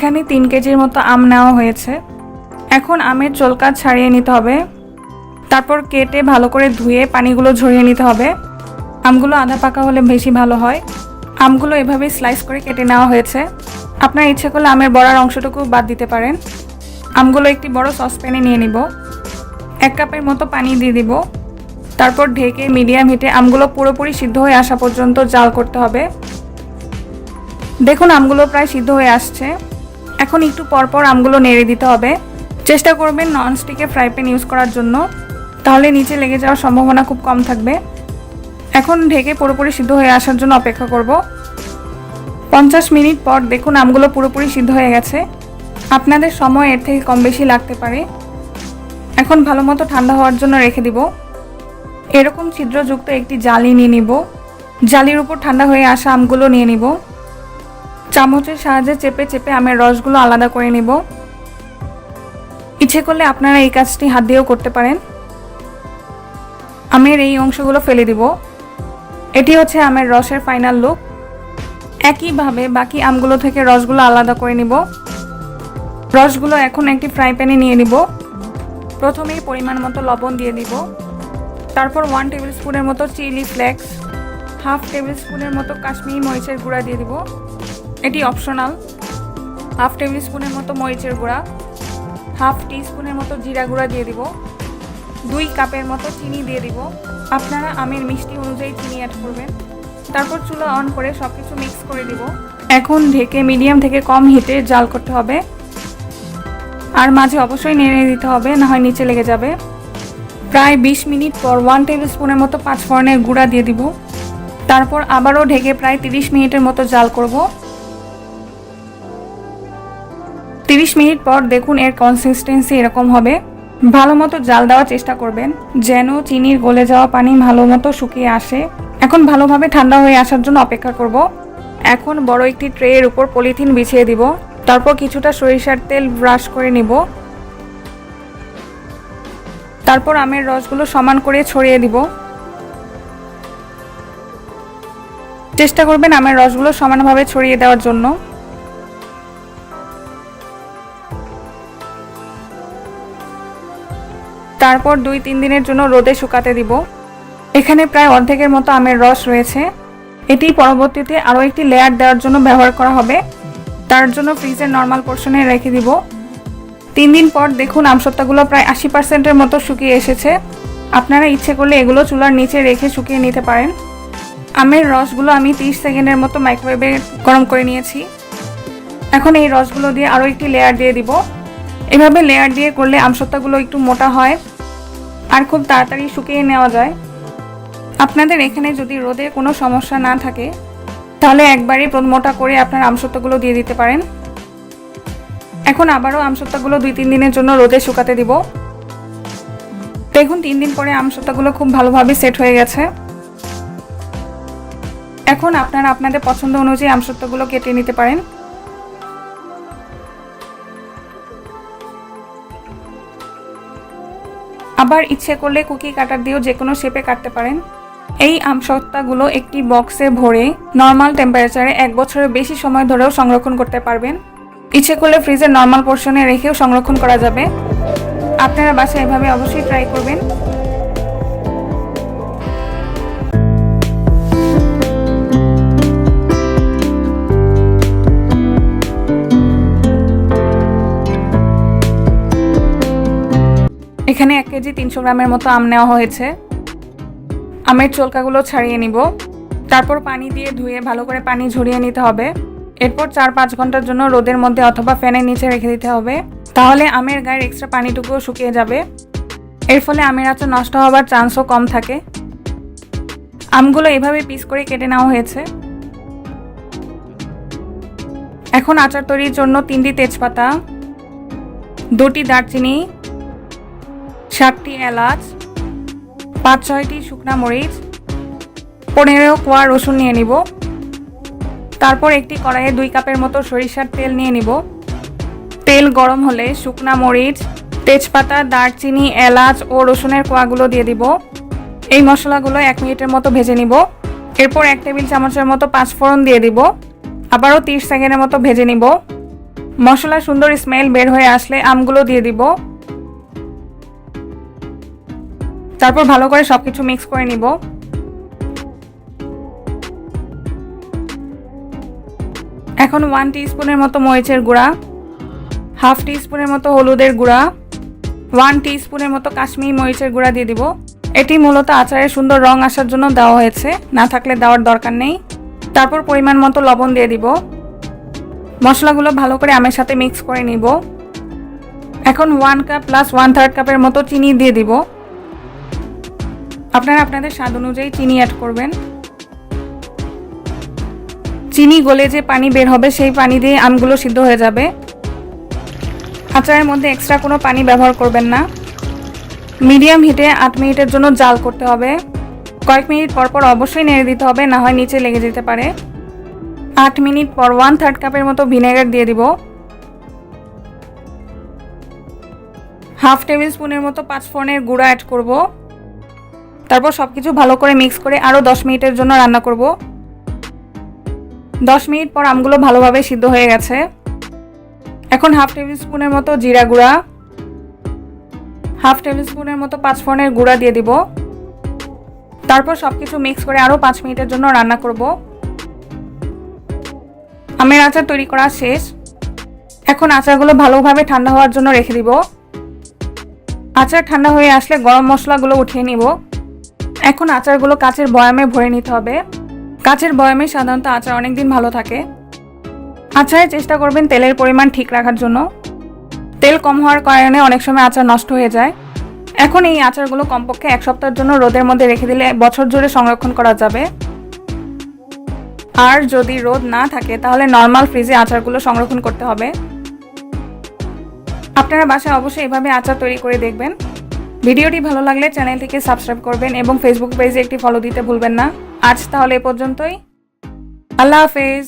এখানে তিন কেজির মতো আম নেওয়া হয়েছে। এখন আমের চোলকা ছাড়িয়ে নিতে হবে। তারপর কেটে ভালো করে ধুয়ে পানিগুলো ঝরিয়ে নিতে হবে। আমগুলো আধা পাকা হলে বেশি ভালো হয়। আমগুলো এভাবে স্লাইস করে কেটে নেওয়া হয়েছে। আপনার ইচ্ছে করলে আমের বড়ার অংশটুকু বাদ দিতে পারেন। আমগুলো একটি বড় সসপ্যানে নিয়ে নিব। এক কাপের মতো পানি দিয়ে দিব। তারপর ঢেকে মিডিয়াম হিটে আমগুলো পুরোপুরি সিদ্ধ হয়ে আসা পর্যন্ত জাল করতে হবে। দেখুন, আমগুলো প্রায় সিদ্ধ হয়ে আসছে। এখন একটু পরপর আমগুলো নেড়ে দিতে হবে। চেষ্টা করবেন ননস্টিকে ফ্রাই প্যান ইউজ করার জন্য। তাহলে নিচে লেগে যাওয়ার সম্ভাবনা খুব কম থাকবে। এখন ঢেকে পুরোপুরি সিদ্ধ হয়ে আসার জন্য অপেক্ষা করব। পঞ্চাশ মিনিট পর দেখুন আমগুলো পুরোপুরি সিদ্ধ হয়ে গেছে। আপনাদের সময় এর থেকে কম বেশি লাগতে পারে। এখন ভালো মতো ঠান্ডা হওয়ার জন্য রেখে দিব। এরকম ছিদ্রযুক্ত একটি জালি নিয়ে নিব। জালির উপর ঠান্ডা হয়ে আসা আমগুলো নিয়ে নিব। চামচের সাহায্যে চেপে চেপে আমের রসগুলো আলাদা করে নেব। ইচ্ছে করলে আপনারা এই কাজটি হাত দিয়েও করতে পারেন। আমের এই অংশগুলো ফেলে দিব। এটি হচ্ছে আমের রসের ফাইনাল লুক একইভাবে বাকি আমগুলো থেকে রসগুলো আলাদা করে নিব। রসগুলো এখন একটি ফ্রাই প্যানে নিয়ে নিব। প্রথমেই পরিমাণ মতো লবণ দিয়ে দিব। তারপর ওয়ান টেবিল স্পুনের মতো চিলি ফ্লেক্স হাফ টেবিল স্পুনের মতো কাশ্মীরি মরিচের গুঁড়া দিয়ে দিব। অপশনাল হাফ টেবিল স্পুনের মতো মরিচের গুঁড়া। হাফ টি স্পুনের মতো জিরা গুঁড়া দিয়ে দিব। দুই কাপের মতো চিনি দিয়ে দিব। আপনারা আমের মিষ্টি অনুযায়ী চিনি অ্যাড করবেন। তারপর চুলা অন করে সব কিছু মিক্স করে দিব। এখন ঢেকে মিডিয়াম থেকে কম হিটে জাল করতে হবে। আর মাঝে অবশ্যই নেড়ে দিতে হবে, না হয় নিচে লেগে যাবে। প্রায় বিশ মিনিট পর ওয়ান টেবিল স্পুনের মতো পাঁচ ফোড়নের গুঁড়া দিয়ে দিব। তারপর আবারও ঢেকে প্রায় তিরিশ মিনিটের মতো জাল করব। তিরিশ মিনিট পর দেখুন এর কনসিস্টেন্সি এরকম হবে। ভালো মতো জাল দেওয়ার চেষ্টা করবেন, যেন চিনির গলে যাওয়া পানি ভালো মতো শুকিয়ে আসে। এখন ভালোভাবে ঠান্ডা হয়ে আসার জন্য অপেক্ষা করব। এখন বড় একটি ট্রের উপর পলিথিন বিছিয়ে দিব। তারপর কিছুটা সরিষার তেল ব্রাশ করে নিব। তারপর আমের রসগুলো সমান করে ছড়িয়ে দিব। চেষ্টা করবেন আমের রসগুলো সমানভাবে ছড়িয়ে দেওয়ার জন্য। তারপর দুই তিন দিনের জন্য রোদে শুকাতে দিব। এখানে প্রায় অর্ধেকের মতো আমের রস রয়েছে। এটি পরবর্তীতে আরও একটি লেয়ার দেওয়ার জন্য ব্যবহার করা হবে। তার জন্য ফ্রিজের নর্মাল পোর্শনে রেখে দিব। তিন দিন পর দেখুন আমসত্ত্বাগুলো প্রায় আশি পার্সেন্টের মতো শুকিয়ে এসেছে। আপনারা ইচ্ছে করলে এগুলো চুলার নিচে রেখে শুকিয়ে নিতে পারেন। আমের রসগুলো আমি 30 সেকেন্ডের মতো মাইক্রোওয়েভে গরম করে নিয়েছি। এখন এই রসগুলো দিয়ে আরও একটি লেয়ার দিয়ে দিব। এভাবে লেয়ার দিয়ে করলে আমসত্তাগুলো একটু মোটা হয় আর খুব তাড়াতাড়ি শুকিয়ে নেওয়া যায়। আপনাদের এখানে যদি রোদে কোনো সমস্যা না থাকে, তাহলে একবারই মোটা করে আপনার আমসত্ত্বগুলো দিয়ে দিতে পারেন। এখন আবারও আমসত্তাগুলো দুই তিন দিনের জন্য রোদে শুকাতে দিব। দেখুন, তিন দিন পরে আমসত্তাগুলো খুব ভালোভাবে সেট হয়ে গেছে। এখন আপনারা আপনাদের পছন্দ অনুযায়ী আমসত্ত্বগুলো কেটে নিতে পারেন। আবার ইচ্ছে করলে কুকি কাটার দিয়েও যে কোনো শেপে কাটতে পারেন। এই আমসত্তাগুলো একটি বক্সে ভরে নর্মাল টেম্পারেচারে এক বছরের বেশি সময় ধরেও সংরক্ষণ করতে পারবেন। ইচ্ছে করলে ফ্রিজের নর্মাল পোর্শনে রেখেও সংরক্ষণ করা যাবে। আপনারা বাসায় এভাবে অবশ্যই ট্রাই করবেন। এখানে এক কেজি তিনশো গ্রামের মতো আম নেওয়া হয়েছে। আমের চোলকাগুলো ছাড়িয়ে নিব। তারপর পানি দিয়ে ধুয়ে ভালো করে পানি ঝরিয়ে নিতে হবে। এরপর চার পাঁচ ঘণ্টার জন্য রোদের মধ্যে অথবা ফ্যানের নিচে রেখে দিতে হবে। তাহলে আমের গায়ের এক্সট্রা পানিটুকুও শুকিয়ে যাবে। এর ফলে আমের আচার নষ্ট হওয়ার চান্সও কম থাকে। আমগুলো এভাবে পিস করে কেটে নেওয়া হয়েছে। এখন আচার তৈরির জন্য তিনটি তেজপাতা, দুটি দারচিনি সাতটি এলাচ, পাঁচ, ছয়টি শুকনা মরিচ, পনেরো কোয়া রসুন নিয়ে নিব। তারপর একটি কড়াইয়ে দুই কাপের মতো সরিষার তেল নিয়ে নিব। তেল গরম হলে শুকনা মরিচ, তেজপাতা, দারচিনি, এলাচ ও রসুনের কোয়াগুলো দিয়ে দিব। এই মশলাগুলো এক মিনিটের মতো ভেজে নিব। এরপর এক টেবিল চামচের মতো পাঁচফোড়ন দিয়ে দিব। আবারও তিরিশ সেকেন্ডের মতো ভেজে নিব। মশলা সুন্দর স্মেল বের হয়ে আসলে আমগুলো দিয়ে দিব। তারপর ভালো করে সবকিছু মিক্স করে নিব। এখন ওয়ান স্পুনের মতো মরিচের গুঁড়া হাফ স্পুনের মতো হলুদের গুঁড়া ওয়ান স্পুনের মতো কাশ্মীরি মরিচের গুঁড়া দিয়ে দিব। এটি মূলত আচারের সুন্দর রং আসার জন্য দেওয়া হয়েছে, না থাকলে দেওয়ার দরকার নেই। তারপর পরিমাণ মতো লবণ দিয়ে দিব। মশলাগুলো ভালো করে আমের সাথে মিক্স করে নিব। এখন one cup plus one third কাপের মতো চিনি দিয়ে দিব। আপনারা আপনাদের স্বাদ অনুযায়ী চিনি অ্যাড করবেন। চিনি গলে যে পানি বের হবে, সেই পানি দিয়ে আমগুলো সিদ্ধ হয়ে যাবে। আচারের মধ্যে এক্সট্রা কোনো পানি ব্যবহার করবেন না। মিডিয়াম হিটে আট মিনিটের জন্য জাল করতে হবে। কয়েক মিনিট পর পর অবশ্যই নেড়ে দিতে হবে, না হয় নিচে লেগে যেতে পারে। আট মিনিট পর ওয়ান থার্ড কাপের মতো ভিনেগার দিয়ে দিব। হাফ টেবিল স্পুনের মতো পাঁচ ফোড়নের গুঁড়া অ্যাড করব। তারপর সব কিছু ভালো করে মিক্স করে আরও দশ মিনিটের জন্য রান্না করব। দশ মিনিট পর আমগুলো ভালোভাবে সিদ্ধ হয়ে গেছে। এখন হাফ টেবিল স্পুনের মতো জিরা গুঁড়া হাফ টেবিল স্পুনের মতো পাঁচ ফোড়নের গুঁড়া দিয়ে দিব। তারপর সব কিছু মিক্স করে আরও পাঁচ মিনিটের জন্য রান্না করব। আমের আচার তৈরি করা শেষ। এখন আচারগুলো ভালোভাবে ঠান্ডা হওয়ার জন্য রেখে দিব। আচার ঠান্ডা হয়ে আসলে গরম মশলাগুলো উঠিয়ে নিব। এখন আচারগুলো কাচের বয়ামে ভরে নিতে হবে। কাচের বয়ামে সাধারণত আচার অনেক দিন ভালো থাকে। আচারে চেষ্টা করবেন তেলের পরিমাণ ঠিক রাখার জন্য। তেল কম হওয়ার কারণে অনেক সময় আচার নষ্ট হয়ে যায়। এখন এই আচারগুলো কমপক্ষে এক সপ্তাহের জন্য রোদের মধ্যে রেখে দিলে বছর জুড়ে সংরক্ষণ করা যাবে। আর যদি রোদ না থাকে, তাহলে নর্মাল ফ্রিজে আচারগুলো সংরক্ষণ করতে হবে। আপনারা বাসায় অবশ্যই এভাবে আচার তৈরি করে দেখবেন। ভিডিওটি ভালো লাগলে চ্যানেলটিকে সাবস্ক্রাইব করবেন এবং ফেসবুক পেজে একটি ফলো দিতে ভুলবেন না। আজ তাহলে এ পর্যন্তই। আল্লাহ হাফেজ।